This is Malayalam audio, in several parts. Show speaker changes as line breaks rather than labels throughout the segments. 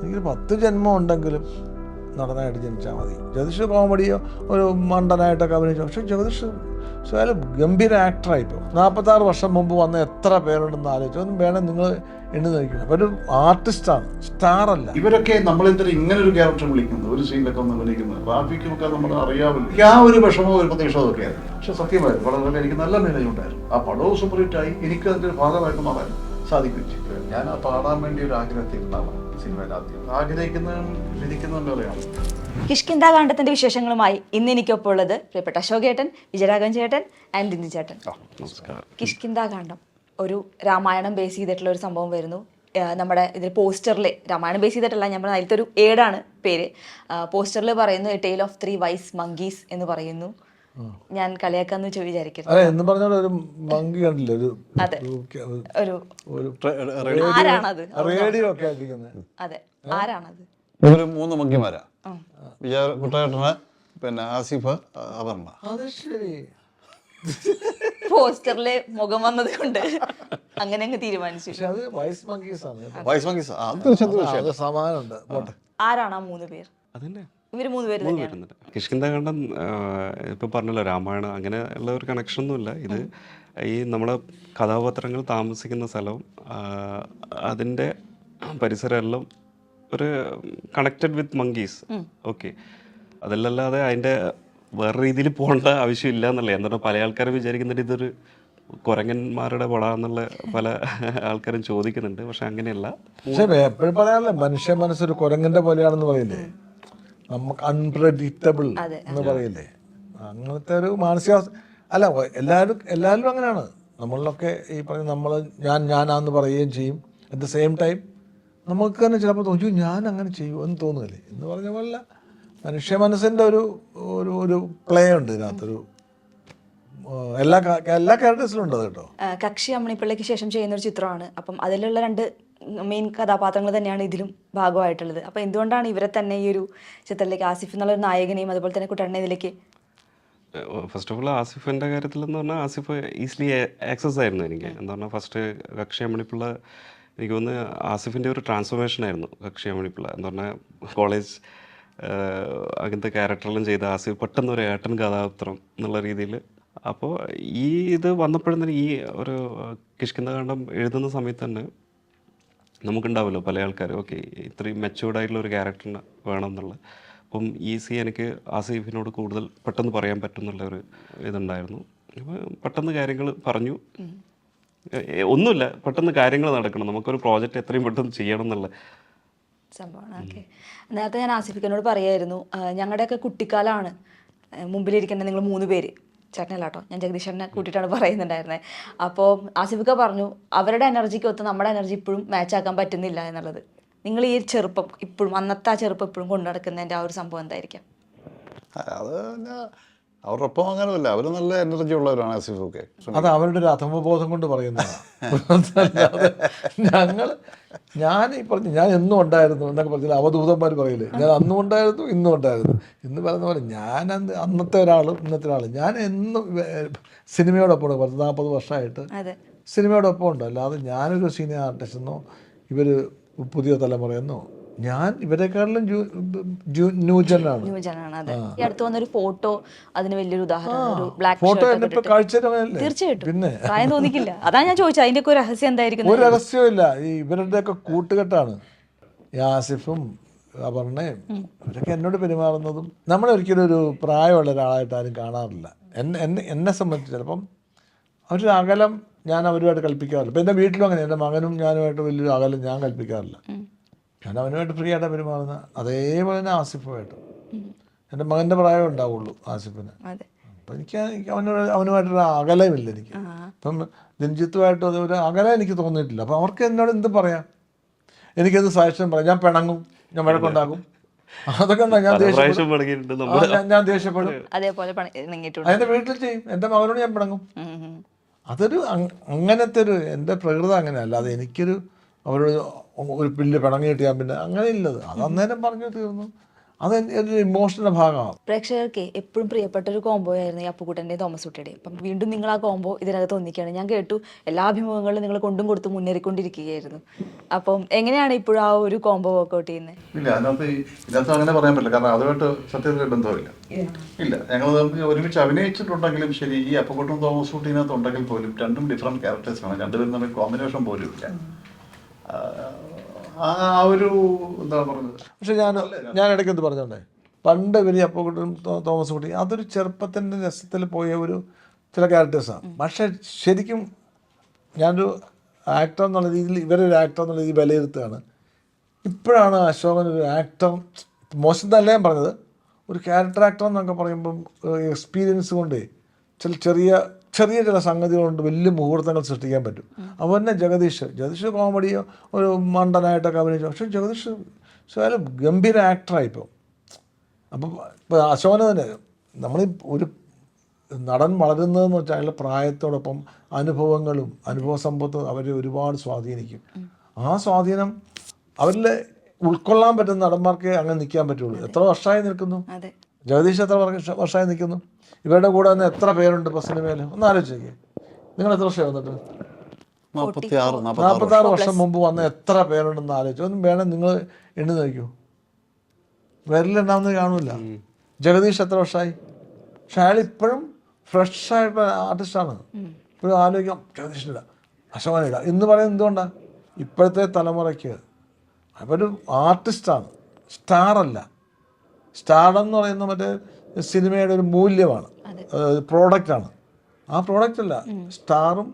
എനിക്കൊരു പത്ത് ജന്മം ഉണ്ടെങ്കിലും നടനായിട്ട് ജനിച്ചാൽ മതി. ജ്യോതിഷ് കോമഡിയോ ഒരു മണ്ടനായിട്ടൊക്കെ അഭിനയിച്ചു. പക്ഷെ ജ്യോതിഷ് സ്വയം ഗംഭീര ആക്ടറായി ഇപ്പോൾ നാൽപ്പത്താറ് വർഷം മുമ്പ് വന്ന എത്ര പേരുണ്ടെന്ന് ആലോചിച്ചു ഒന്നും വേണം നിങ്ങൾ എണ്ണി നോക്കണം അപ്പോൾ ഒരു ആർട്ടിസ്റ്റാണ്. സ്റ്റാർ അല്ല
ഇവരൊക്കെ നമ്മളെന്തിനാ ഇങ്ങനെ ഒരു ക്യാരക്ടർ വിളിക്കുന്നത്? ഒരു സീനിലൊക്കെ ഒന്ന് വിളിക്കുന്നത് റാഫിക്കുമൊക്കെ നമ്മൾ അറിയാമല്ലോ എനിക്ക് ആ ഒരു വിഷമവും ഒരു പ്രതീക്ഷവും ഒക്കെ ആയിരുന്നു പക്ഷെ സത്യമായിരുന്നു വളരെ എനിക്ക് നല്ല നിലയുണ്ടായിരുന്നു ആ പടവും സൂപ്പർ ഹിറ്റായി. എനിക്ക് അതിന്റെ ഭാഗമായിട്ട് മാറാൻ സാധിക്കും. ഞാൻ ആ പാടാൻ വേണ്ടി ഒരു ആഗ്രഹത്തിലാണ് സിനിമയിൽ ആദ്യം ആഗ്രഹിക്കുന്നതും വിധിക്കുന്നതും
വിശേഷങ്ങളുമായി ഇന്ന് എനിക്കൊപ്പം ഉള്ളത് പ്രിയപ്പെട്ട അശോക് ചേട്ടൻ വിജയരാഘവൻ ചേട്ടൻ. ആൻഡ് ദിന്ദു ചേട്ടൻ കാണ്ഡം. ഒരു രാമായണം ബേസ് ചെയ്തിട്ടുള്ള ഒരു സംഭവം വരുന്നു. നമ്മുടെ ഇതിൽ പോസ്റ്ററിൽ രാമായണം ബേസ് ചെയ്തിട്ടല്ല ഞാൻ പറഞ്ഞ അതിലത്തെ ഒരു ഏടാണ് പേര്. പോസ്റ്ററിൽ പറയുന്നു a tale of three wise monkeys എന്ന് പറയുന്നു. ഞാൻ കളിയാക്കാന്ന് വെച്ച് വിചാരിക്കരുത്
അതെ എന്ന് പറഞ്ഞാൽ ഒരു മങ്കി കണ്ടില്ല? ഒരു
അതെ.
ഒരു-
ഒരു
ഒരു
ആരാണത്?
റേഡിയോ ഒക്കെ ആക്കിക്കുന്നത്
അതെ ആരാണത്?
ഇവർ മൂന്ന് മങ്കിമാരാ. വിജയ കുട്ടേട്ടന് പിന്നെ ആസിഫ് അപർണ.
അത് ശരി.
പോസ്റ്ററിലെ മുഖം വന്നത് കൊണ്ട് അങ്ങനെ അങ്ങ് തീരുമാനിച്ചു.
പക്ഷെ അത് വൈസ് മങ്കീസ് ആണ്
വൈസ് മങ്കീസ് അത് തീർച്ചയായും
അത് സമാനമുണ്ട്. പോട്ടെ.
ആരാണ് ആ മൂന്ന് പേർ?
അതന്നെ.
ഇവർ മൂന്ന് പേര് തന്നെയാണ്.
കിഷ്കിന്ദാഖണ്ഡം ഇപ്പം പറഞ്ഞല്ലോ രാമായണം അങ്ങനെ ഉള്ള ഒരു കണക്ഷൻ ഒന്നുമില്ല ഇത് ഈ നമ്മുടെ കഥാപാത്രങ്ങൾ താമസിക്കുന്ന സ്ഥലവും അതിന്റെ അതിന്റെ പരിസരമെല്ലാം ഒരു കണക്റ്റഡ് വിത്ത് മങ്കീസ് ഓക്കെ അതിലല്ലാതെ അതിന്റെ വേറെ രീതിയിൽ പോകേണ്ട ആവശ്യമില്ല എന്നല്ലേ. എന്താ പല ആൾക്കാരും വിചാരിക്കുന്നുണ്ട് ഇതൊരു കുരങ്ങന്മാരുടെ പട എന്നുള്ള പല ആൾക്കാരും ചോദിക്കുന്നുണ്ട്. പക്ഷെ അങ്ങനെയല്ല.
പക്ഷെ എപ്പോഴും പറയാറില്ല മനുഷ്യ മനസ്സൊരു കുരങ്ങന്റെ പോലെയാണെന്ന് പറയില്ലേ? നമുക്ക് അൺപ്രഡിക്റ്റബിൾ എന്ന് പറയില്ലേ? അങ്ങനത്തെ ഒരു മാനസികാവസ്ഥ അല്ല എല്ലാവരും എല്ലാവരും അങ്ങനെയാണ്. നമ്മളിലൊക്കെ ഈ പറഞ്ഞ നമ്മൾ ഞാൻ ഞാനാന്ന് പറയുകയും ചെയ്യും. അറ്റ് ദ സെയിം ടൈം നമുക്ക് തന്നെ ചിലപ്പോൾ തോന്നി ഞാൻ അങ്ങനെ ചെയ്യൂ എന്ന് തോന്നുകയില്ലേ? എന്ന് പറഞ്ഞ പോലെ മനുഷ്യ മനസ്സിന്റെ ഒരു ഒരു ഒരു പ്ലേ ഉണ്ട് ഇതിനകത്തൊരു എല്ലാ എല്ലാ ക്യാരക്ടേഴ്സിലും ഉണ്ട് കേട്ടോ.
കക്ഷി അമ്മണിപ്പിള്ളയ്ക്ക് ശേഷം ചെയ്യുന്ന ഒരു ചിത്രമാണ്. അപ്പം അതിലുള്ള രണ്ട് മെയിൻ കഥാപാത്രങ്ങൾ തന്നെയാണ് ഇതിലും ഭാഗമായിട്ടുള്ളത്. അപ്പോൾ എന്തുകൊണ്ടാണ് ഇവരെ തന്നെ ഈ ഒരു ചിത്രത്തിലേക്ക് ആസിഫ് എന്നുള്ള നായകനെയും അതുപോലെ തന്നെ കുട്ടണ്ണ ഇതിലേക്ക്
ഫസ്റ്റ് ഓഫ് ഓൾ ആസിഫിന്റെ കാര്യത്തിൽ എന്ന് പറഞ്ഞാൽ ആസിഫ് ഈസിലി ആക്സസ് ആയിരുന്നു എനിക്ക്. എന്ന് പറഞ്ഞാൽ ഫസ്റ്റ് കക്ഷി അമ്മണിപ്പിള്ള എനിക്ക് തോന്നുന്നു ആസിഫിന്റെ ഒരു ട്രാൻസ്ഫോർമേഷൻ ആയിരുന്നു കക്ഷി അമ്മണിപ്പിള്ള എന്ന് പറഞ്ഞാൽ കോളേജ് അങ്ങനത്തെ ക്യാരക്ടറെല്ലാം ചെയ്ത ആസിഫ് പെട്ടെന്ന് ഒരു ഏട്ടൻ കഥാപാത്രം എന്നുള്ള രീതിയിൽ അപ്പോൾ ഈ ഇത് വന്നപ്പോഴും തന്നെ ഈ ഒരു കിഷ്കിന്ദകാന്ഡം എഴുതുന്ന സമയത്ത് തന്നെ നമുക്കുണ്ടാവുമല്ലോ പല ആൾക്കാരും. ഓക്കെ ഇത്രയും മെച്ചൂർഡ് ആയിട്ടുള്ള ഒരു ക്യാരക്ടറിന് വേണം എന്നുള്ളത് അപ്പം ഈസി എനിക്ക് ആസിഫിനോട് കൂടുതൽ പെട്ടെന്ന് പറയാൻ പറ്റുന്നുള്ള ഒരു ഇതുണ്ടായിരുന്നു. അപ്പോൾ പെട്ടെന്ന് കാര്യങ്ങൾ പറഞ്ഞു. ഒന്നുമില്ല. പെട്ടെന്ന് കാര്യങ്ങൾ നടക്കണം. നമുക്കൊരു പ്രോജക്റ്റ് എത്രയും പെട്ടെന്ന് ചെയ്യണം എന്നുള്ള.
സംഭവമാണ്. ഓക്കെ. നേരത്തെ ഞാൻ ആസിഫിക്കനോട് പറയായിരുന്നു ഞങ്ങളുടെയൊക്കെ കുട്ടിക്കാലമാണ് മുമ്പിലിരിക്കുന്ന നിങ്ങൾ മൂന്ന് പേര്. ചേട്ടനല്ല കേട്ടോ ഞാൻ ജഗദീഷനെ കൂട്ടിയിട്ടാണ് പറയുന്നുണ്ടായിരുന്നത് അപ്പോൾ ആസിഫിക്ക പറഞ്ഞു അവരുടെ എനർജിക്ക് ഒത്ത് നമ്മുടെ എനർജി ഇപ്പോഴും മാച്ച് ആക്കാൻ പറ്റുന്നില്ല എന്നുള്ളത്. നിങ്ങൾ ഈ ചെറുപ്പം ഇപ്പോഴും അന്നത്തെ ആ ചെറുപ്പം ഇപ്പോഴും കൊണ്ടു നടക്കുന്നതിന്റെ ആ ഒരു സംഭവം എന്തായിരിക്കാം?
അവരുടെ ഒപ്പം അങ്ങനെയല്ല അവർ നല്ല എനർജി ഉള്ളവരാണ് ആസിഫൊക്കെ.
അത് അവരുടെ ഒരു അധമബോധം കൊണ്ട് പറയുന്നതാണ്. ഞങ്ങൾ ഞാൻ ഈ പറഞ്ഞു ഞാൻ എന്നും ഉണ്ടായിരുന്നു എന്നൊക്കെ പറഞ്ഞില്ല അവധൂതന്മാർ പറയില്ലേ? ഞാൻ അന്നും ഉണ്ടായിരുന്നു ഇന്നും ഉണ്ടായിരുന്നു. ഇന്ന് പറയുന്ന പോലെ ഞാൻ അന്ന് അന്നത്തെ ഒരാളും ഇന്നത്തെ ഒരാളും. ഞാൻ എന്നും സിനിമയോടൊപ്പം ഉണ്ട്. പത്ത് നാൽപ്പത് വർഷമായിട്ട്
അതെ.
സിനിമയോടൊപ്പം ഉണ്ട്. അല്ലാതെ ഞാനൊരു സീനിയർ ആർട്ടിസ്റ്റ് എന്നോ ഇവർ പുതിയ തലമുറയെന്നോ ഞാൻ ഇവരെക്കാളും ന്യൂജനാണ്.
ന്യൂജനാണ് അതെ. ഈ അടുത്ത് വന്നൊരു ഫോട്ടോ അതിന് വലിയൊരു ഉദാഹരണം ഒരു ബ്ലാക്ക്
ഫോട്ടോ
തീർച്ചയായിട്ടും.
പിന്നെ.
പ്രായം തോന്നിക്കില്ല. അതാ ഞാൻ ചോദിച്ചത് അതിന്റെ ഒക്കെ രഹസ്യം എന്തായിരിക്കും
ഒരു രഹസ്യമില്ല ഈ ഇവരുടെയൊക്കെ കൂട്ടുകെട്ടാണ്. യാസിഫും അപർണയും. ഇവരൊക്കെ എന്നോട് പെരുമാറുന്നതും നമ്മളെ ഒരിക്കലും ഒരു പ്രായമുള്ള ഒരാളായിട്ട് ആരും കാണാറില്ല. എന്നെ എന്നെ എന്നെ സംബന്ധിച്ച് ചിലപ്പം അവരുടെ അകലം ഞാൻ അവരുമായിട്ട് കൽപ്പിക്കാറില്ല. ഇപ്പം എന്റെ വീട്ടിലും അങ്ങനെ എന്റെ മകനും ഞാനുമായിട്ട് വലിയൊരു അകലം ഞാൻ കൽപ്പിക്കാറില്ല. ഞാൻ അവനുമായിട്ട് ഫ്രീ ആയിട്ട് പെരുമാറുന്ന അതേപോലെ തന്നെ ആസിഫുമായിട്ട്. എന്റെ മകന്റെ പ്രായം ഉണ്ടാവുള്ളൂ ആസിഫിന്.
അതെ.
അപ്പം എനിക്ക് എനിക്ക് അവനോട് അവനുമായിട്ടൊരു അകലമില്ല എനിക്ക്. ഇപ്പം രഞ്ജിത്തുമായിട്ട് അതൊരു ഒരു അകലം എനിക്ക് തോന്നിയിട്ടില്ല. അപ്പം അവർക്ക് എന്നോട് എന്ത് പറയാം? എനിക്കത് സജഷൻ പറയാം? ഞാൻ പിണങ്ങും. ഞാൻ വഴക്കുണ്ടാകും അതൊക്കെ ഞാൻ ഞാൻ- ഞാൻ ദേഷ്യപ്പെടും.
അതേപോലെ പണി ഇണങ്ങിയിട്ടുണ്ട്
അതിന്റെ വീട്ടിൽ ചെയ്യും. എന്റെ മകനോട് ഞാൻ പിണങ്ങും. അതൊരു അങ്ങനത്തെ ഒരു എന്റെ പ്രകൃതം അങ്ങനെയല്ല. അത് എനിക്കൊരു അവരോട് ഒരു പില്ല് പിണങ്ങിയിട്ട് ഞാൻ പിന്നെ അങ്ങനെ ഇല്ലത് അത് അന്നേരം പറഞ്ഞു തീർന്നു. അത് എന്റെ ഒരു ഇമോഷന്റെ ഭാഗമാണ്.
പ്രേക്ഷകർക്ക് എപ്പോഴും പ്രിയപ്പെട്ട ഒരു കോംബോ ആയിരുന്നു ഈ അപ്പുക്കുട്ടന്റെയും തോമസ് കുട്ടിയുടെയും അപ്പം വീണ്ടും നിങ്ങൾ ആ കോംബോ ഇതിനകത്ത് ഒന്നിക്കുകയാണ്. ഞാൻ കേട്ടു എല്ലാ അഭിമുഖങ്ങളും നിങ്ങൾ കൊണ്ടും കൊടുത്ത് മുന്നേറിക്കൊണ്ടിരിക്കുകയായിരുന്നു. അപ്പം എങ്ങനെയാണ് ഇപ്പോഴും ആ ഒരു കോംബോ വർക്കൗട്ട് ചെയ്യുന്നത്?
ഇല്ല അതിനകത്ത് ഇതിനകത്ത് അങ്ങനെ പറയാൻ പറ്റില്ല. കാരണം അതുമായിട്ട് സത്യത്തിൽ ബന്ധമില്ല. ഇല്ല ഞങ്ങൾ ഒരുമിച്ച് അഭിനയിച്ചിട്ടുണ്ടെങ്കിലും ശരി ഈ അപ്പക്കൊട്ടും തോമസ് കുട്ടീനകത്ത് ഉണ്ടെങ്കിൽ പോലും രണ്ടും ഡിഫറെന്റ് ക്യാരക്ടേഴ്സാണ് രണ്ടുപേരും തമ്മിൽ കോമ്പിനേഷൻ പോലും ഇല്ല. ആ, ഒരു എന്താ പറഞ്ഞത്?
പക്ഷെ ഞാൻ ഞാൻ ഇടയ്ക്ക് എന്ത് പറഞ്ഞോണ്ടേ പണ്ട് വലിയ അപ്പക്കുട്ടും തോമസ് കുട്ടി അതൊരു ചെറുപ്പത്തിന്റെ രസത്തിൽ പോയ ഒരു ചില ക്യാരക്ടേഴ്സാണ് പക്ഷെ ശരിക്കും ഞാനൊരു ആക്ടർ എന്നുള്ള രീതിയിൽ ഇവരൊരു ആക്ടർ എന്നുള്ള രീതിയിൽ വിലയിരുത്തുകയാണ്. ഇപ്പോഴാണ് അശോകൻ ഒരു ആക്ടർ മോശം തന്നെ ഞാൻ പറഞ്ഞത് ഒരു ക്യാരക്ടർ ആക്ടർ എന്നൊക്കെ പറയുമ്പം എക്സ്പീരിയൻസ് കൊണ്ട് ചില ചെറിയ ചെറിയ ചില സംഗതികൾ കൊണ്ട് വലിയ മുഹൂർത്തങ്ങൾ സൃഷ്ടിക്കാൻ പറ്റും. അപ്പോൾ തന്നെ ജഗദീഷ്. ജഗദീഷ് കോമഡിയോ ഒരു മണ്ടനായിട്ടൊക്കെ അഭിനയിച്ചു. പക്ഷേ ജഗദീഷ് ശകലം ഗംഭീര ആക്ടറായി ഇപ്പോൾ അപ്പം ഇപ്പോൾ അശോന തന്നെ നമ്മൾ ഒരു നടൻ വളരുന്നതെന്ന് വെച്ചാൽ അയാളുടെ പ്രായത്തോടൊപ്പം അനുഭവങ്ങളും അനുഭവ സമ്പത്തും അവരെ ഒരുപാട് സ്വാധീനിക്കും. ആ സ്വാധീനം അവരിൽ ഉൾക്കൊള്ളാൻ പറ്റുന്ന നടന്മാർക്ക് അങ്ങനെ നിൽക്കാൻ പറ്റുള്ളൂ. എത്ര വർഷമായി നിൽക്കുന്നു? ജഗദീഷ് എത്ര വർഷ- വർഷമായി നിൽക്കുന്നു? ഇവരുടെ കൂടെ തന്നെ എത്ര പേരുണ്ട് ഇപ്പോൾ സിനിമയിൽ ഒന്ന് ആലോചിച്ചേക്ക്. നിങ്ങൾ എത്ര വർഷമായി വന്നിട്ട്?
നാൽപ്പത്തി ആറ്
വർഷം. മുമ്പ് വന്ന എത്ര പേരുണ്ടെന്ന് ആലോചിച്ചു. ഒന്നും വേണം നിങ്ങൾ എണ്ണി നോക്കൂ വരലുണ്ടാവുന്നത് കാണൂല. ജഗദീഷ് എത്ര വർഷമായി? പക്ഷെ അയാൾ ഇപ്പോഴും ഫ്രഷ് ആയിട്ടുള്ള ആർട്ടിസ്റ്റാണ് ഇപ്പോഴും ആലോചിക്കാം. ജഗദീഷിനിട അശോകനിട എന്ന് പറയുന്നത് എന്തുകൊണ്ടാണ് ഇപ്പോഴത്തെ തലമുറയ്ക്ക് അവർ ആർട്ടിസ്റ്റാണ് സ്റ്റാറല്ല സ്റ്റാർഡം എന്ന് പറയുന്ന മറ്റേ സിനിമയുടെ ഒരു മൂല്യമാണ്. പ്രോഡക്റ്റാണ് ആ പ്രോഡക്റ്റ് അല്ല. സ്റ്റാറും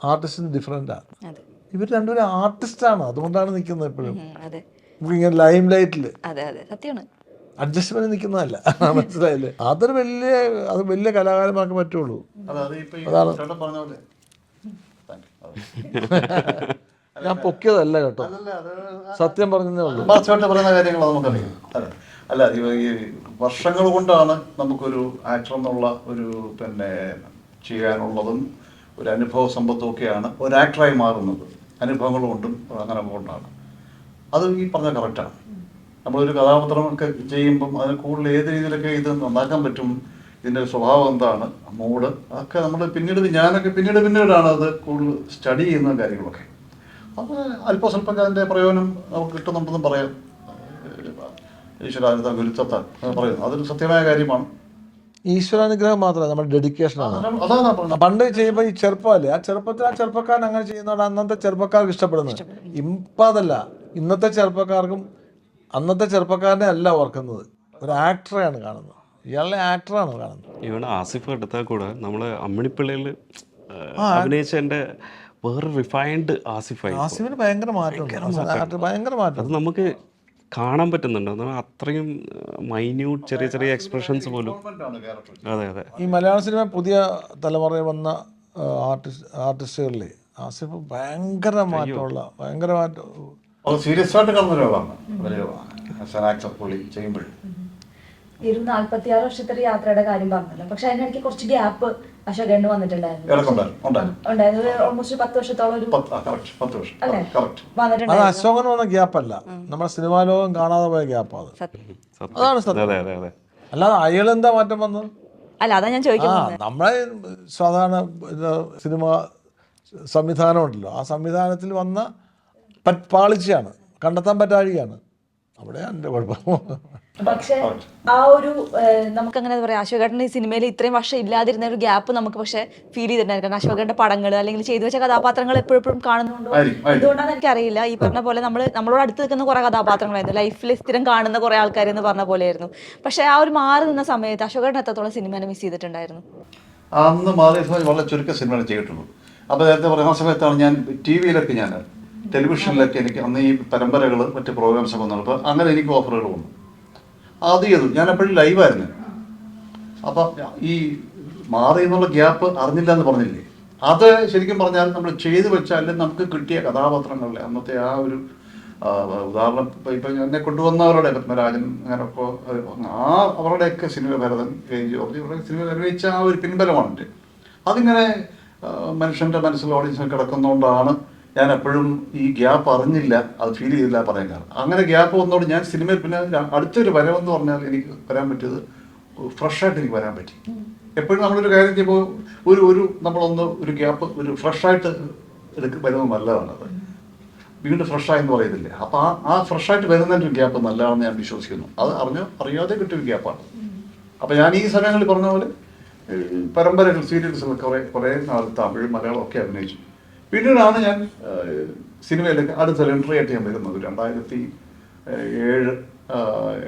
ആർട്ടിസ്റ്റും ഡിഫറെന്റാണ്
അതെ.
ഇവർ രണ്ടുപേരും ആർട്ടിസ്റ്റാണ് അതുകൊണ്ടാണ് നിൽക്കുന്നത് എപ്പോഴും ഇങ്ങനെ ലൈം ലൈറ്റിൽ
അതെ അതെ. സത്യമാണ്.
അഡ്ജസ്റ്റ്മെന്റ് നിൽക്കുന്നതല്ല. മനസ്സിലായില്ലേ? അതൊരു വലിയ അത് വലിയ കലാകാരന്മാർക്ക് പറ്റുള്ളൂ.
അതാണ്.
ഞാൻ പൊക്കിയതല്ല കേട്ടോ. സത്യം പറഞ്ഞതേ ഉള്ളൂ.
അല്ല ഈ വർഷങ്ങൾ കൊണ്ടാണ് നമുക്കൊരു ആക്ടർ എന്നുള്ള ഒരു പിന്നെ ചെയ്യാനുള്ളതും ഒരു അനുഭവ സമ്പത്തും ഒക്കെയാണ് ഒരു ആക്ടറായി മാറുന്നത്. അനുഭവങ്ങൾ കൊണ്ടും അങ്ങനെ കൊണ്ടാണ്. അത് ഈ പറഞ്ഞ കറക്റ്റാണ് നമ്മളൊരു കഥാപാത്രമൊക്കെ ചെയ്യുമ്പം അതിന് കൂടുതൽ ഏത് രീതിയിലൊക്കെ ഇത് നന്നാക്കാൻ പറ്റും ഇതിന്റെ സ്വഭാവം എന്താണ് മൂഡ് അതൊക്കെ നമ്മൾ പിന്നീട് ഞാനൊക്കെ പിന്നീട് പിന്നീടാണ് അത് കൂടുതൽ സ്റ്റഡി ചെയ്യുന്ന കാര്യങ്ങളൊക്കെ. അത് അല്പസ്വല്പം അതിന്റെ പ്രയോജനം നമുക്ക് കിട്ടുന്നുണ്ടെന്നും പറയാം. ഈശ്വരാനുത ഗുരുത്വത്താൽ പറയുന്നു അതൊരു സത്യമായ കാര്യമാണ്.
ഈശ്വരാനുഗ്രഹം മാത്രമല്ല നമ്മുടെ ഡെഡിക്കേഷനാണ് പണ്ട് ചെയ്യുമ്പോൾ ഈ ചെറുപ്പമല്ലേ? ആ ചെറുപ്പത്തിൽ ആ ചെറുപ്പക്കാരൻ അങ്ങനെ ചെയ്യുന്നതാണ് അന്നത്തെ ചെറുപ്പക്കാർക്ക് ഇഷ്ടപ്പെടുന്നത്. ഇപ്പം അതല്ല. ഇന്നത്തെ ചെറുപ്പക്കാർക്കും അന്നത്തെ ചെറുപ്പക്കാരനെ അല്ല ഓർക്കുന്നത്. ഒരു ആക്ടറെയാണ് കാണുന്നത്. ഇയാളെ ആക്ടറാണ് കാണുന്നത്.
ഇവൻ ആസിഫ് എടുത്താൽ കൂടെ നമ്മൾ അമ്മിണിപ്പിള്ളിയിൽ അഭിനയിച്ചതിന്റെ വേറെ റിഫൈൻഡ് ആസിഫായി.
ആസിഫിന് ഭയങ്കര മാറ്റം. ഭയങ്കര മാറ്റം
അത് നമുക്ക് കാണാൻ പറ്റുന്നുണ്ട്. അത്രയും മൈന്യൂട്ട് ചെറിയ ചെറിയ എക്സ്പ്രഷൻസ് പോലും. അതെ അതെ.
ഈ മലയാള സിനിമ പുതിയ തലമുറയിൽ വന്ന ആർട്ടിസ്റ്റ് ആർട്ടിസ്റ്റുകളിൽ ആസിഫ് ഭയങ്കര മാറ്റമുള്ള ഭയങ്കര മാറ്റം
അത് സീരിയസ് ആയിട്ട് കാണുന്ന രോഗമാണ് പുള്ളി ചെയ്യുമ്പോൾ
ആറ് വർഷത്തെ ഒരു യാത്രയുടെ കാര്യം പറഞ്ഞല്ലോ. പക്ഷെ അതിനിടയ്ക്ക് കുറച്ച് ഗ്യാപ്പ് അശോകേണ്ട് വന്നിട്ടുണ്ടായിരുന്നു. അല്ലേ?
അത്
വന്നിട്ടുണ്ടായിരുന്നു.
അശോകൻ വന്ന ഗ്യാപ്പല്ല. നമ്മുടെ സിനിമാ ലോകം കാണാതെ പോയ ഗ്യാപ്പ് അത്. അതാണ് സത്യം.
അതെ അതെ അതെ.
അല്ലാതെ അയാളെന്താ മാറ്റം വന്നത്?
അല്ല അതാ ഞാൻ
ആ
ചോദിക്കുന്നത്
നമ്മളെ സാധാരണ സിനിമ സംവിധാനം ഉണ്ടല്ലോ. ആ സംവിധാനത്തിൽ വന്ന പാളിച്ചയാണ്. കണ്ടെത്താൻ പറ്റാഴികയാണ്. അവിടെയാണ് എന്റെ കുഴപ്പം.
പക്ഷെ ആ ഒരു നമുക്ക് അങ്ങനെ പറയാം അശോകേട്ടൻ ഈ സിനിമയിൽ ഇത്രയും വർഷം ഇല്ലാതിരുന്ന ഒരു ഗ്യാപ്പ് നമുക്ക് പക്ഷെ ഫീൽ ചെയ്തിട്ടുണ്ടായിരുന്നു. കാരണം അശോകന്റെ പടങ്ങൾ അല്ലെങ്കിൽ ചെയ്തു വെച്ച കഥാപാത്രങ്ങൾ എപ്പോഴും കാണുന്നുണ്ടോ. എന്തുകൊണ്ടാണെന്ന് എനിക്കറിയില്ല. ഈ പറഞ്ഞ പോലെ നമ്മൾ നമ്മളോട് അടുത്ത് നിൽക്കുന്ന കുറേ കഥാപാത്രങ്ങളായിരുന്നു. ലൈഫിൽ സ്ഥിരം കാണുന്ന കുറേ ആൾക്കാർ എന്ന് പറഞ്ഞ പോലെയായിരുന്നു. പക്ഷെ ആ ഒരു മാറി നിന്ന സമയത്ത് അശോകേട്ടൻ എത്രത്തോളം സിനിമ മിസ് ചെയ്തിട്ടുണ്ടായിരുന്നു?
അന്ന് മാറിയ സമയത്ത് വളരെ ചുരുക്ക സിനിമകൾ ചെയ്തിട്ടുള്ളൂ. അപ്പോൾ നേരത്തെ പറയുന്ന സമയത്താണ് ഞാൻ ടി വിയിലൊക്കെ ഞാൻ ടെലിവിഷനിലൊക്കെ എനിക്ക് അന്ന് ഈ പരമ്പരകൾ മറ്റ് പ്രോഗ്രാംസ് ഒക്കെ വന്നപ്പോൾ അങ്ങനെ എനിക്ക് ഓഫറുകൾ വന്നു. ആദ്യം ചെയ്തു. ഞാൻ എപ്പോഴും ലൈവായിരുന്നു അപ്പം ഈ മാറി എന്നുള്ള ഗ്യാപ്പ് അറിഞ്ഞില്ല എന്ന് പറഞ്ഞില്ലേ? അത് ശരിക്കും പറഞ്ഞാൽ നമ്മൾ ചെയ്തു വെച്ചാൽ നമുക്ക് കിട്ടിയ കഥാപാത്രങ്ങളിലെ അന്നത്തെ ആ ഒരു ഉദാഹരണം ഇപ്പം എന്നെ കൊണ്ടുവന്നവരുടെ പത്മരാജൻ അങ്ങനെയൊക്കെ ആ അവരുടെയൊക്കെ cinema Bharathan K. George cinema നിർവഹിച്ച ആ ഒരു പിൻബലമാണ് അതിങ്ങനെ മനുഷ്യന്റെ മനസ്സിൽ ഓഡിയൻസിൽ കിടക്കുന്നതുകൊണ്ടാണ് ഞാൻ എപ്പോഴും ഈ ഗ്യാപ്പ് അറിഞ്ഞില്ല അത് ഫീൽ ചെയ്തില്ല പറയാൻ കാരണം. അങ്ങനെ ഗ്യാപ്പ് വന്നോട് ഞാൻ സിനിമയിൽ പിന്നെ അടുത്തൊരു വരവെന്ന് പറഞ്ഞാൽ എനിക്ക് വരാൻ പറ്റിയത് ഫ്രഷായിട്ട് എനിക്ക് വരാൻ പറ്റി. എപ്പോഴും നമ്മളൊരു കാര്യം ചെയ്യുമ്പോൾ ഒരു ഒരു നമ്മളൊന്ന് ഒരു ഗ്യാപ്പ് ഒരു ഫ്രഷായിട്ട് എടുക്ക വരുന്നത് നല്ലതാണത് വീണ്ടും ഫ്രഷായി എന്ന് അപ്പം ആ ആ ഫ്രഷായിട്ട് വരുന്നതിന്റെ ഒരു ഗ്യാപ്പ് നല്ലതാണെന്ന് ഞാൻ വിശ്വസിക്കുന്നു. അത് അറിഞ്ഞോ അറിയാതെ കിട്ടിയൊരു ഗ്യാപ്പാണ്. അപ്പം ഞാൻ ഈ സമയങ്ങളിൽ പറഞ്ഞ പോലെ പരമ്പരകൾ സീരിയൽസുകൾ കുറേ കുറേ നാൾ തമിഴ് മലയാളം ഒക്കെ അഭിനയിച്ചു. പിന്നീടാണ് ഞാൻ സിനിമയിലൊക്കെ അടുത്ത എൻട്രി ആയിട്ട് ഞാൻ വരുന്നത്. രണ്ടായിരത്തി ഏഴ്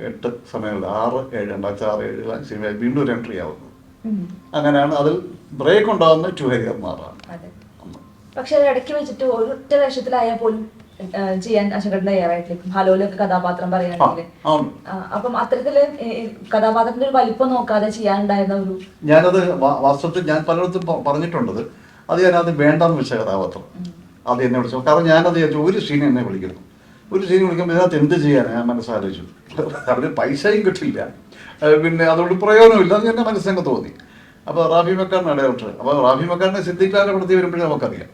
എട്ട് സമയങ്ങളിൽ ആറ് ഏഴ് രണ്ടായിരത്തി ആറ് ഏഴിലാണ് സിനിമയിൽ വീണ്ടും ഒരു എൻട്രി ആവുന്നത്. അങ്ങനെയാണ് അതിൽ ബ്രേക്ക് ഉണ്ടാകുന്ന ടു ഹരിയർ മാറാണ്
പക്ഷെ ഇടയ്ക്ക് വെച്ചിട്ട് ഒരൊറ്റ വേഷത്തിലായാൽ പോലും ചെയ്യാൻ അശോകേട്ടൻ തയ്യാറായിട്ടിരിക്കും ഹലോലൊക്കെ കഥാപാത്രം പറയുകയാണെങ്കിൽ. അപ്പം അത്തരത്തിൽ കഥാപാത്രത്തിന്റെ ഒരു വലിപ്പം നോക്കാതെ ചെയ്യാനുണ്ടായിരുന്ന ഒരു
ഞാനത് വാസ്തവത്തിൽ ഞാൻ പലയിടത്തും പറഞ്ഞിട്ടുണ്ടത് അത് ഞാൻ അത് വേണ്ടെന്ന് വെച്ച കഥാപാത്രം. അത് എന്നെ വിളിച്ചു. കാരണം ഞാനത് വിചാരിച്ചു ഒരു സീൻ എന്നെ വിളിക്കുന്നു ഒരു സീൻ വിളിക്കുമ്പോൾ ഇതിനകത്ത് എന്ത് ചെയ്യാൻ ഞാൻ മനസ്സാലോചിച്ചു. അവിടെ പൈസയും കിട്ടില്ല. പിന്നെ അതുകൊണ്ട് പ്രയോജനമില്ല. എന്ന് എന്റെ മനസ്സിനൊക്കെ തോന്നി. അപ്പോൾ റാഫി മക്കാരനാണ് ഡയറക്ടർ അപ്പോൾ റാഫി മക്കാരനെ സിദ്ദിഖ്ലാലെ പ്രതി വരുമ്പോഴേ നമുക്കറിയാം.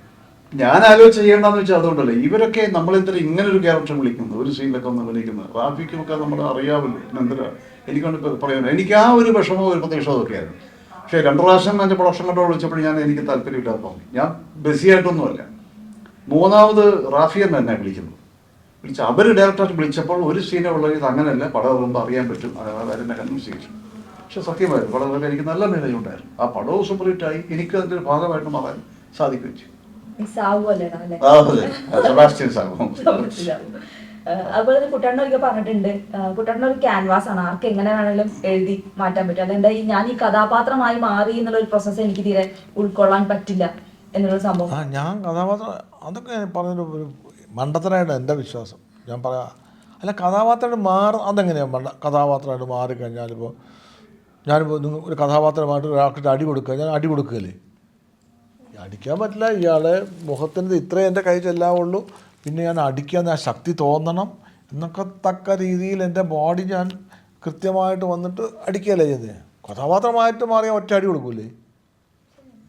ഞാൻ ആലോചിച്ച് ചെയ്യേണ്ടെന്ന് വെച്ചാൽ അതുകൊണ്ടല്ലേ. ഇവരൊക്കെ നമ്മളെന്തിനാ ഇങ്ങനെ ഒരു ക്യാരക്ടർ വിളിക്കുന്നത്? ഒരു സീനിലൊക്കെ ഒന്ന് വിളിക്കുന്നത് റാഫിക്കുമൊക്കെ നമ്മൾ അറിയാമല്ലോ എന്തിനാ എനിക്കൊണ്ട് പറയാൻ എനിക്ക് ആ ഒരു വിഷമവും ഒരു പ്രതീക്ഷവും ഒക്കെ ആയിരുന്നു. പക്ഷേ രണ്ടു പ്രാവശ്യം എന്റെ പ്രൊഡക്ഷൻ കണ്ടോ വിളിച്ചപ്പോൾ ഞാൻ എനിക്ക് താല്പര്യമില്ലാതെ തോന്നി. ഞാൻ ബിസിയായിട്ടൊന്നുമല്ല മൂന്നാമത് റാഫി എന്ന് തന്നെ വിളിക്കുന്നത് വിളിച്ച അവർ ഡയറക്ടർ വിളിച്ചപ്പോൾ ഒരു സീനെ ഉള്ളത് ഇത് അങ്ങനെയല്ല പടം വരുമ്പോൾ അറിയാൻ പറ്റും. അതായത് എന്നെ കൺവിൻസ് ചെയ്യിച്ചു പക്ഷെ സത്യമായിരുന്നു പടം എനിക്ക് നല്ല നിലയുണ്ടായിരുന്നു ആ പടവും സൂപ്പർ ഹിറ്റായി എനിക്ക് അതിന്റെ ഒരു ഭാഗമായിട്ട് മാറാൻ സാധിക്കുകയും
ചെയ്യും സാബു അല്ലേ?
സെബാസ്റ്റ്യൻ സാബു
അതുപോലെ തന്നെ കുട്ടണ്ണ ഒരിക്കൽ പറഞ്ഞിട്ടുണ്ട്. കുട്ടണ്ണ ഒരു ക്യാൻവാസ് ആണ്. ആർക്ക് എങ്ങനെ വേണമെങ്കിലും എഴുതി മാറ്റാൻ പറ്റും. അതെന്താ ഈ ഞാൻ ഈ കഥാപാത്രമായി മാറി എന്നുള്ള ഒരു പ്രോസസ്സ് എനിക്ക് തീരെ ഉൾക്കൊള്ളാൻ പറ്റില്ല എന്നുള്ള സംഭവം.
ഞാൻ കഥാപാത്രം അതൊക്കെ പറഞ്ഞൊരു ഒരു മണ്ടത്തനായിട്ട് എന്റെ വിശ്വാസം. ഞാൻ പറയാം അല്ല കഥാപാത്രമായിട്ട് മാറ അതെങ്ങനെയാണ് മണ്ട കഥാപാത്രമായിട്ട് മാറിക്കഴിഞ്ഞാൽ ഇപ്പോൾ ഞാനിപ്പോൾ ഒരു കഥാപാത്രമായിട്ട് ഒരാൾക്ക് അടി കൊടുക്കുക ഞാൻ അടി കൊടുക്കുകയല്ലേ അടിക്കാൻ പറ്റില്ല ഇയാളെ മുഖത്തിന്റെ ഇത്രേ എന്റെ കൈ ചെല്ലാവുള്ളൂ. പിന്നെ ഞാൻ അടിക്കാൻ ആ ശക്തി തോന്നണം എന്നൊക്കെ തക്ക രീതിയിൽ എന്റെ ബോഡി ഞാൻ കൃത്യമായിട്ട് വന്നിട്ട് അടിക്കുകയല്ലേ ചെയ്തത് കഥാപാത്രമായിട്ട് മാറിയാൽ ഒറ്റ അടി കൊടുക്കൂലേ?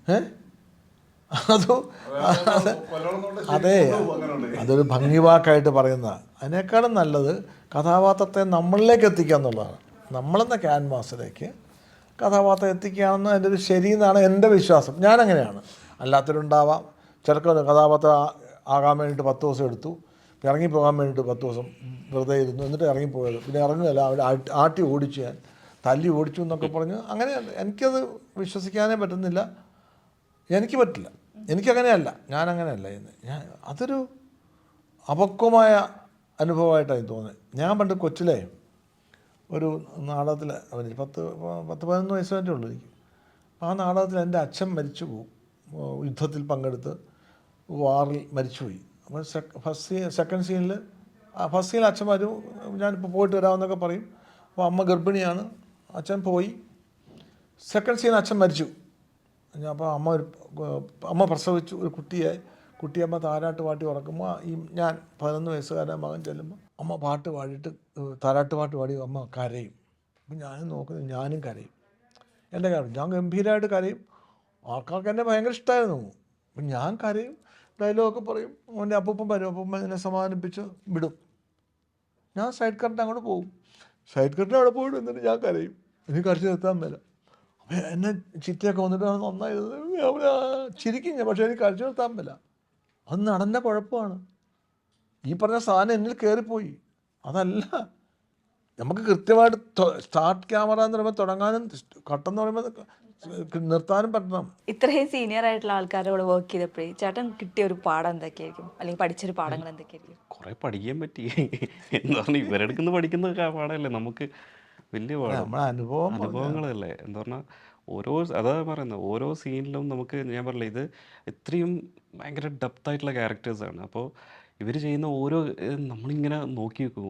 ഏ? അതോ അതെ അതൊരു ഭംഗി വാക്കായിട്ട് പറയുന്ന അതിനേക്കാളും നല്ലത് കഥാപാത്രത്തെ നമ്മളിലേക്ക് എത്തിക്കുക എന്നുള്ളതാണ്. നമ്മളെന്ന ക്യാൻവാസിലേക്ക് കഥാപാത്രം എത്തിക്കുകയാണെന്ന് എന്റെ ഒരു ശരിയെന്നാണ് എന്റെ വിശ്വാസം. ഞാനങ്ങനെയാണ്. അല്ലാത്തവരുണ്ടാവാം. ചിലർക്ക് കഥാപാത്രം ആകാൻ വേണ്ടിയിട്ട് പത്ത് ദിവസം എടുത്തു. ഇറങ്ങിപ്പോകാൻ വേണ്ടിയിട്ട് പത്ത് ദിവസം വെറുതെ ഇരുന്നു. എന്നിട്ട് ഇറങ്ങിപ്പോയത് പിന്നെ ഇറങ്ങുകയല്ല അവിടെ ആട്ടി- ഓടിച്ചു ഞാൻ. തല്ലി ഓടിച്ചു എന്നൊക്കെ പറഞ്ഞ്. അങ്ങനെ എനിക്കത് വിശ്വസിക്കാനേ പറ്റുന്നില്ല. എനിക്ക് പറ്റില്ല. എനിക്കങ്ങനെയല്ല. ഞാൻ അങ്ങനെയല്ല ചെയ്യുന്നത്. ഞാൻ അതൊരു അപക്വമായ അനുഭവമായിട്ടാണ് തോന്നുന്നത്. ഞാൻ പണ്ട് കൊച്ചിലെ ഒരു നാടകത്തിൽ അഭിനയിച്ചു. പത്ത് പത്ത് പതിനൊന്ന് വയസ്സ് വരെ ഉള്ളൂ എനിക്ക്. ആ നാടകത്തിൽ എന്റെ അച്ഛൻ മരിച്ചു പോകും യുദ്ധത്തിൽ പങ്കെടുത്ത് വാറിൽ മരിച്ചുപോയി. അപ്പോൾ ഫസ്റ്റ് സീ സെക്കൻഡ് സീനിൽ ഫസ്റ്റ് സീനിൽ അച്ഛൻ വരും. ഞാനിപ്പോൾ പോയിട്ട് വരാമെന്നൊക്കെ പറയും. അപ്പോൾ അമ്മ ഗർഭിണിയാണ്. അച്ഛൻ പോയി. സെക്കൻഡ് സീനിൽ അച്ഛൻ മരിച്ചു. ഞാൻ അപ്പോൾ അമ്മ ഒരു അമ്മ പ്രസവിച്ചു. ഒരു കുട്ടിയെ കുട്ടിയമ്മ താരാട്ട് പാട്ടി ഉറക്കുമ്പോൾ ഈ ഞാൻ പതിനൊന്ന് വയസ്സുകാരൻ മകൻ ചെല്ലുമ്പോൾ അമ്മ പാട്ട് പാടിയിട്ട് താരാട്ട് പാട്ട് പാടി അമ്മ കരയും. അപ്പം ഞാനും നോക്കുന്നു ഞാനും കരയും. എന്റെ കാര്യം. ഞാൻ ഗംഭീരമായിട്ട് കരയും. ആൾക്കാർക്ക് എന്നെ ഭയങ്കര ഇഷ്ടമായിരുന്നു. അപ്പം ഞാൻ കരയും ഡയലോഗൊക്കെ പറയും. അവന്റെ അപ്പം വരും അപ്പം എന്നെ സമാധാനിപ്പിച്ച് വിടും. ഞാൻ സൈഡ് കറണ്ട് അങ്ങോട്ട് പോകും. സൈഡ് കറണ്ട് അവിടെ പോയിട്ട് എന്നിട്ട് ഞാൻ കരയും. എനിക്ക് കരച്ച് നിർത്താൻ മേല. അപ്പം എന്നെ ചിറ്റയൊക്കെ വന്നിട്ട് നന്നായത് ചിരിക്കും ഞാൻ പക്ഷേ എനിക്ക് കരച്ച് നിർത്താൻ മേല. അത് നടന്ന കുഴപ്പമാണ്. ഈ പറഞ്ഞ സാധനം എന്നിൽ കയറിപ്പോയി അതല്ല. നമുക്ക് കൃത്യമായിട്ട് സ്റ്റാർട്ട് ക്യാമറ എന്ന് പറയുമ്പോൾ തുടങ്ങാനും കട്ടെന്ന് പറയുമ്പോൾ നിർത്താനും പറ്റണം.
ഇത്രയും സീനിയർ ആയിട്ടുള്ള ആൾക്കാരോട് വർക്ക് ചെയ്തപ്പോഴേ ചേട്ടൻ കിട്ടിയ ഒരു പാഠം എന്തൊക്കെയായിരിക്കും? അല്ലെങ്കിൽ പഠിച്ചൊരു പാഠങ്ങൾ എന്തൊക്കെയായിരിക്കും?
കുറെ പഠിക്കാൻ പറ്റി. എന്താ പറഞ്ഞാൽ ഇവരെടുക്കുന്ന പഠിക്കുന്ന പാഠമല്ലേ? നമുക്ക് വലിയ പാഠം.
അനുഭവം
അനുഭവങ്ങളല്ലേ? എന്താ പറഞ്ഞാൽ ഓരോ അതാ പറയുന്നത് ഓരോ സീനിലും നമുക്ക് ഞാൻ പറഞ്ഞില്ല ഇത് ഇത്രയും ഭയങ്കര ഡെപ്തായിട്ടുള്ള ക്യാരക്ടേഴ്സാണ് അപ്പോൾ ഇവർ ചെയ്യുന്ന ഓരോ നമ്മളിങ്ങനെ നോക്കി വെക്കും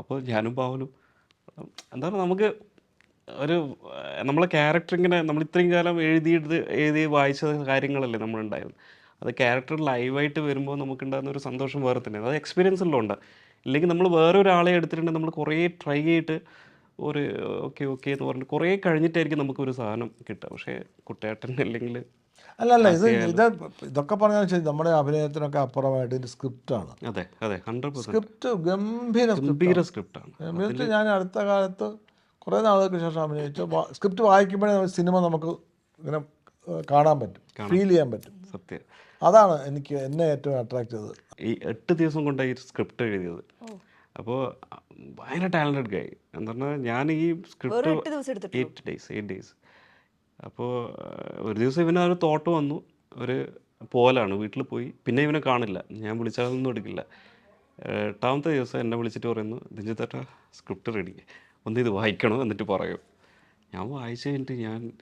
അപ്പോൾ ഞാനും പാവലും എന്താ പറയുക നമുക്ക് ഒരു നമ്മളെ ക്യാരക്ടർ ഇങ്ങനെ നമ്മൾ ഇത്രയും കാലം എഴുതിയിട്ട് എഴുതി വായിച്ച കാര്യങ്ങളല്ലേ നമ്മളുണ്ടായിരുന്നു അത് ക്യാരക്ടർ ലൈവായിട്ട് വരുമ്പോൾ നമുക്കുണ്ടാകുന്ന ഒരു സന്തോഷം വേറെ തന്നെ. അത് എക്സ്പീരിയൻസ് എല്ലാം ഉണ്ട് ഇല്ലെങ്കിൽ നമ്മൾ വേറെ ഒരാളെ എടുത്തിട്ടുണ്ടെങ്കിൽ നമ്മൾ കുറേ ട്രൈ ചെയ്തിട്ട് ഒരു ഓക്കെ ഓക്കെ എന്ന് പറഞ്ഞിട്ട് കുറേ കഴിഞ്ഞിട്ടായിരിക്കും നമുക്കൊരു സാധനം കിട്ടുക. പക്ഷേ കുട്ടേട്ടൻ അല്ലെങ്കിൽ
അല്ല അല്ല ഇത് ഇത് ഇതൊക്കെ പറഞ്ഞാൽ ശരി നമ്മുടെ അഭിനയത്തിനൊക്കെ അപ്പുറമായിട്ട് ഇത് സ്ക്രിപ്റ്റാണ്
അതെ അതെ ഹൺഡ്രഡ്
സ്ക്രിപ്റ്റ് ഗംഭീര
ഗംഭീര സ്ക്രിപ്റ്റാണ്
ഞാൻ അടുത്ത കാലത്ത് കുറേ നാളുകൾക്ക് ശേഷം അഭിനയിച്ച സ്ക്രിപ്റ്റ് വായിക്കുമ്പോഴേ സിനിമ നമുക്ക് ഇങ്ങനെ കാണാൻ പറ്റും. ഫീൽ ചെയ്യാൻ പറ്റും.
സത്യം.
അതാണ് എനിക്ക് എന്നെ ഏറ്റവും അട്രാക്ട് ചെയ്തത്.
ഈ എട്ട് ദിവസം കൊണ്ടാണ് ഈ സ്ക്രിപ്റ്റ് എഴുതിയത്. അപ്പോൾ ഭയങ്കര ടാലന്റഡ് ഗൈ എന്ന് പറഞ്ഞാൽ ഞാൻ ഈ script eight days eight days അപ്പോൾ ഒരു ദിവസം ഇവന് ഒരു തോട്ട് വന്നു. ഒരു പോലാണ് വീട്ടിൽ പോയി. പിന്നെ ഇവനെ കാണില്ല. ഞാൻ വിളിച്ചാലൊന്നും എടുക്കില്ല. എട്ടാമത്തെ ദിവസം എന്നെ വിളിച്ചിട്ട് പറയുന്നു ദിഞ്ചത്തേട്ട സ്ക്രിപ്റ്റ് റെഡി ഒന്ന് ഇത് വായിക്കണം എന്നിട്ട് പറയും. ഞാൻ വായിച്ചു കഴിഞ്ഞിട്ട് ഞാൻ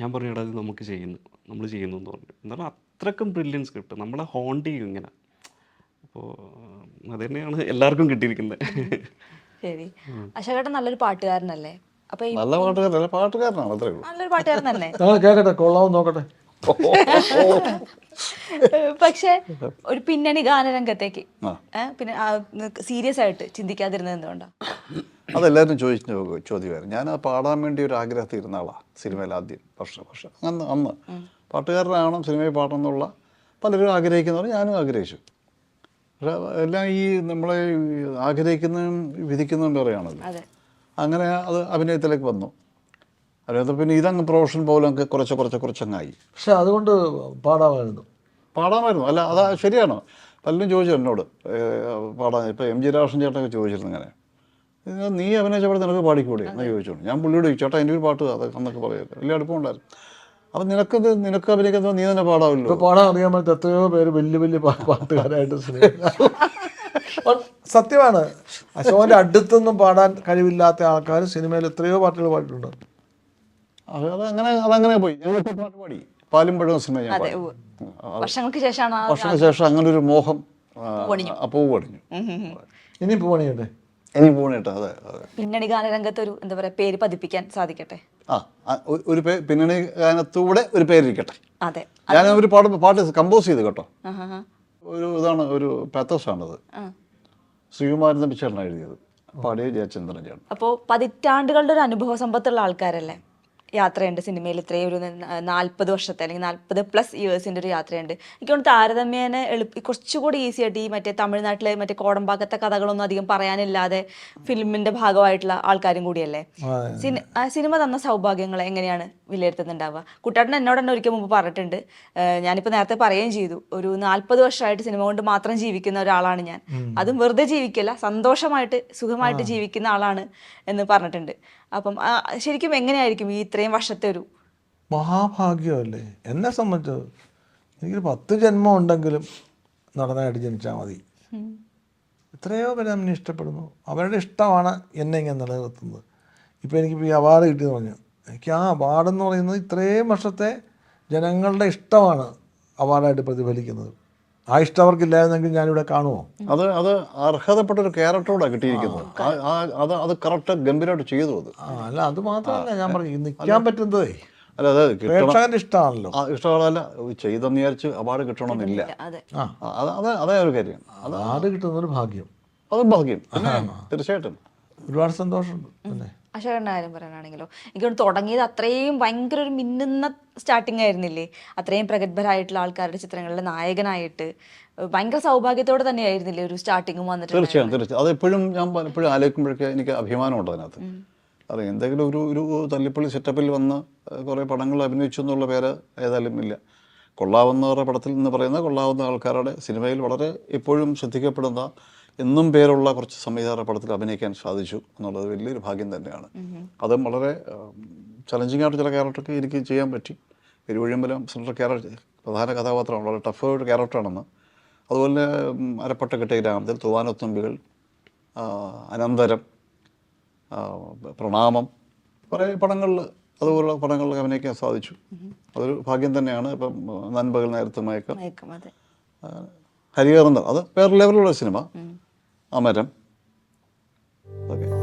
ഞാൻ പറഞ്ഞു എടാ ഇത് നമുക്ക് ചെയ്യുന്നു. നമ്മൾ ചെയ്യുന്നു എന്ന് പറഞ്ഞു. എന്നാലും അത്രക്കും ബ്രില്യൻസ് കിട്ടും. നമ്മളെ ഹോണ്ട് ചെയ്യും ഇങ്ങനെ. അപ്പോൾ അത് തന്നെയാണ് എല്ലാവർക്കും കിട്ടിയിരിക്കുന്നത്.
ശരി. അശോകേട്ടൻ നല്ലൊരു പാട്ടുകാരനല്ലേ? അപ്പൊ
നല്ല പാട്ടുകാരല്ല പാട്ടുകാരനാണ് അത്രേ ഉള്ളൂ.
നല്ലൊരു പാട്ടുകാരൻ തന്നെ.
കേക്കട്ടെ കേൾക്കട്ടെ കൊള്ളാവും നോക്കട്ടെ.
പക്ഷെ ഒരു പിന്നണി ഗാനരംഗത്തേക്ക് പിന്നെ സീരിയസ് ആയിട്ട് ചിന്തിക്കാതിരുന്നത് എന്തുകൊണ്ടാ
അതെല്ലാവരും ചോദിച്ച ചോദ്യമായിരുന്നു. ഞാൻ ആ പാടാൻ വേണ്ടി ഒരു ആഗ്രഹത്തിൽ ഇരുന്ന ആളാണ് സിനിമയിൽ ആദ്യം വർഷം വർഷം. അന്ന് അന്ന്. പാട്ടുകാരനാവണം സിനിമയിൽ പാടണം എന്നുള്ള പലരും ആഗ്രഹിക്കുന്നവർ ഞാനും ആഗ്രഹിച്ചു. പക്ഷെ എല്ലാം ഈ നമ്മളെ ആഗ്രഹിക്കുന്നതും വിധിക്കുന്നതും വേറെയാണല്ലോ.
അതെ.
അങ്ങനെ അത് അഭിനയത്തിലേക്ക് വന്നു. അഭിനയത്തിൽ പിന്നെ ഇതങ്ങ് പ്രൊഫഷൻ പോലെ അങ്ങ് കുറച്ച് കുറച്ച് കുറച്ചങ്ങായി.
പക്ഷെ അതുകൊണ്ട് പാടാമായിരുന്നു.
പാടാമായിരുന്നു. അല്ല അതാ ശരിയാണ്. പലരും ചോദിച്ചു എന്നോട്. പാടാൻ ഇപ്പോൾ എം ജി രാഷൻ ചേട്ടനൊക്കെ ചോദിച്ചിരുന്നു ഇങ്ങനെ. നീ അഭിനയിച്ച പാട്ട് നിനക്ക് പാടിക്കൂടെ? എന്ന് ചോദിച്ചോണ്ട്. ഞാൻ പുള്ളിയോട് ചോദിച്ചു ചേട്ടാ എന്റെ ഒരു പാട്ട് അത് എന്നൊക്കെ പറയാം വലിയ അടുപ്പമുണ്ടായിരുന്നു. അപ്പം നിനക്കത് നിനക്ക് അഭിനയിക്കുന്നത് നീ തന്നെ പാടാമല്ലോ.
ഇപ്പൊ പാടാൻ അറിയാൻ പറ്റും എത്രയോ പേര് വലിയ വലിയ പാട്ടുകാരായിട്ട് സത്യമാണ്. അശോകന്റെ അടുത്തൊന്നും പാടാൻ കഴിവില്ലാത്ത ആൾക്കാർ സിനിമയിൽ എത്രയോ പാട്ടുകൾ പാടിയിട്ടുണ്ട്.
അതങ്ങനെ അതങ്ങനെ പോയി. ഞങ്ങൾക്ക് പാട്ട് പാടി. പാലും പഴവും സിനിമ ഞാൻ
അതെ
പാടി.
വർഷങ്ങൾക്ക് ശേഷമാണ് ആ
വർഷങ്ങൾക്ക് ശേഷം അങ്ങനെ ഒരു മോഹം അപ്പോൾ പണിഞ്ഞു.
ഇനി പോണിയുണ്ട്?
ഇനി പോകണേട്ടാ അതെ അതെ.
പിന്നണി ഗാനരംഗത്ത് ഒരു എന്താ പറയാ പേര് പതിപ്പിക്കാൻ സാധിക്കട്ടെ?
ആ ആ, ഒ- ഒരു പേ പിന്നണി ഗാനത്തൂടെ ഒരു പേരിരിക്കട്ടെ.
അതെ
ഞാൻ ഒരു പാട്ട് പാട്ട് കമ്പോസ് ചെയ്ത് കേട്ടോ.
ആഹാ, ആഹാ.
ഒരു ഇതാണ് ഒരു പാത്തോസാണത്.
ആ.
ശ്രീകുമാരൻ തമ്പിച്ചേട്ടനാണ് എഴുതിയത്. പാടിയ ജയചന്ദ്രൻ ചേട്ടൻ.
അപ്പോൾ പതിറ്റാണ്ടുകളുടെ ഒരു അനുഭവ സമ്പത്തുള്ള ആൾക്കാരല്ലേ? യാത്രയുണ്ട് സിനിമയിൽ ഇത്രയും ഒരു നാൽപ്പത് വർഷത്തെ അല്ലെങ്കിൽ നാൽപ്പത് പ്ലസ് ഇയേഴ്സിന്റെ ഒരു യാത്രയുണ്ട്. എനിക്ക് തോന്നുന്നു താരതമ്യേന എളുപ്പ കുറച്ചുകൂടി ഈസി ആയിട്ട് ഈ മറ്റേ തമിഴ്നാട്ടിലെ മറ്റേ കോടമ്പാക്കത്തെ കഥകളൊന്നും അധികം പറയാനില്ലാതെ ഫിലിമിന്റെ ഭാഗമായിട്ടുള്ള ആൾക്കാരും കൂടിയല്ലേ? സിനിമ തന്ന സൗഭാഗ്യങ്ങൾ എങ്ങനെയാണ് വിലയിരുത്തുന്നുണ്ടാവുക? കുട്ടാട്ടൻ എന്നോട് തന്നെ ഒരിക്കൽ മുമ്പ് പറഞ്ഞിട്ടുണ്ട്. ഞാനിപ്പോൾ നേരത്തെ പറയുകയും ചെയ്തു. ഒരു നാൽപ്പത് വർഷമായിട്ട് സിനിമ കൊണ്ട് മാത്രം ജീവിക്കുന്ന ഒരാളാണ് ഞാൻ. അതും വെറുതെ ജീവിക്കില്ല സന്തോഷമായിട്ട് സുഖമായിട്ട് ജീവിക്കുന്ന ആളാണ് എന്ന് പറഞ്ഞിട്ടുണ്ട്. അപ്പം ശരിക്കും എങ്ങനെയായിരിക്കും ഈ ഇത്രയും വർഷത്തെ ഒരു
മഹാഭാഗ്യമല്ലേ? എന്നെ സംബന്ധിച്ച് എനിക്കൊരു പത്ത് ജന്മം ഉണ്ടെങ്കിലും നടനായിട്ട് ജനിച്ചാൽ മതി. എത്രയോ പേര് എന്നെ ഇഷ്ടപ്പെടുന്നു. അവരുടെ ഇഷ്ടമാണ് എന്നെ ഇങ്ങനെ നിലനിർത്തുന്നത്. ഇപ്പോൾ എനിക്ക് ഈ അവാർഡ് കിട്ടിയെന്ന് പറഞ്ഞു. എനിക്ക് ആ അവാർഡെന്ന് പറയുന്നത് ഇത്രയും വർഷത്തെ ജനങ്ങളുടെ ഇഷ്ടമാണ് അവാർഡായിട്ട് പ്രതിഫലിക്കുന്നത്. ആ ഇഷ്ടം അവർക്കില്ലായിരുന്നെങ്കിൽ ഞാനിവിടെ കാണുമോ
അത് അത് അർഹതപ്പെട്ട ഒരു ക്യാരക്ടറോടാണ് കിട്ടിയിരിക്കുന്നത് അത് അത് കറക്റ്റ് ഗംഭീരമായിട്ട് ചെയ്തു അത്.
അല്ല അത് മാത്രമല്ല ഞാൻ പറഞ്ഞു നിൽക്കാൻ പറ്റുന്നതേ.
അല്ല അത്
പ്രേക്ഷകന്റെ ഇഷ്ടമാണല്ലോ.
ആ, ഇഷ്ടമുള്ളതല്ല ചെയ്തെന്ന് വിചാരിച്ച് അവാർഡ് കിട്ടണമെന്നില്ല.
അതെ.
അത് ഒരു കാര്യം. അത്
അവാർഡ് കിട്ടുന്നൊരു ഭാഗ്യം.
അത് ഭാഗ്യം. തീർച്ചയായിട്ടും.
ഒരുപാട് സന്തോഷമുണ്ട്. പിന്നെ
അശോകന്റെ കാര്യം പറയാനാണെങ്കിലോ എനിക്ക് തുടങ്ങിയത് അത്രയും ഭയങ്കര ഒരു മിന്നുന്ന സ്റ്റാർട്ടിങ് ആയിരുന്നില്ലേ. അത്രയും പ്രഗത്ഭരായിട്ടുള്ള ആൾക്കാരുടെ ചിത്രങ്ങളിലെ നായകനായിട്ട്. ഭയങ്കര സൗഭാഗ്യത്തോടെ തന്നെയായിരുന്നില്ലേ ഒരു സ്റ്റാർട്ടിങ്ങും വന്നിട്ട്
തീർച്ചയായും തീർച്ചയായും. അതെപ്പോഴും ഞാൻ എപ്പോഴും ആലോചിക്കുമ്പോഴൊക്കെ എനിക്ക് അഭിമാനമുണ്ട് അതിനകത്ത്. അത് എന്തെങ്കിലും ഒരു ഒരു തല്ലിപ്പള്ളി സെറ്റപ്പിൽ വന്ന് കുറേ പടങ്ങൾ അഭിനയിച്ചു എന്നുള്ള പേര് ഏതായാലും ഇല്ല. കൊള്ളാവുന്നവരുടെ പടത്തിൽ നിന്ന് പറയുന്ന കൊള്ളാവുന്ന ആൾക്കാരുടെ സിനിമയിൽ വളരെ എപ്പോഴും ശ്രദ്ധിക്കപ്പെടുന്ന എന്നും പേരുള്ള കുറച്ച് സംവിധാന പടത്തിൽ അഭിനയിക്കാൻ സാധിച്ചു എന്നുള്ളത് വലിയൊരു ഭാഗ്യം തന്നെയാണ്. അതും വളരെ ചലഞ്ചിങ് ആയിട്ട് ചില ക്യാരക്ടർക്ക് എനിക്ക് ചെയ്യാൻ പറ്റി. എരുവഴിയമ്പലം സെൻട്രൽ ക്യാരക്ടർ പ്രധാന കഥാപാത്രമാണ് വളരെ ടഫ് ഒരു ക്യാരക്ടറാണെന്ന് അതുപോലെ ഉം, അരപ്പട്ട കിട്ടിയ ഗ്രാമത്തിൽ തൂവാനത്തുമ്പികൾ അനന്തരം പ്രണാമം കുറേ പടങ്ങളിൽ അതുപോലുള്ള പടങ്ങളിൽ അഭിനയിക്കാൻ സാധിച്ചു. അതൊരു ഭാഗ്യം തന്നെയാണ്. ഇപ്പം നൻപകൽ നേരത്തെ മയക്കം. ഹരിഹരന്തർ അത്. വേറെ ലെവലുള്ള സിനിമ Amarım. Tabii.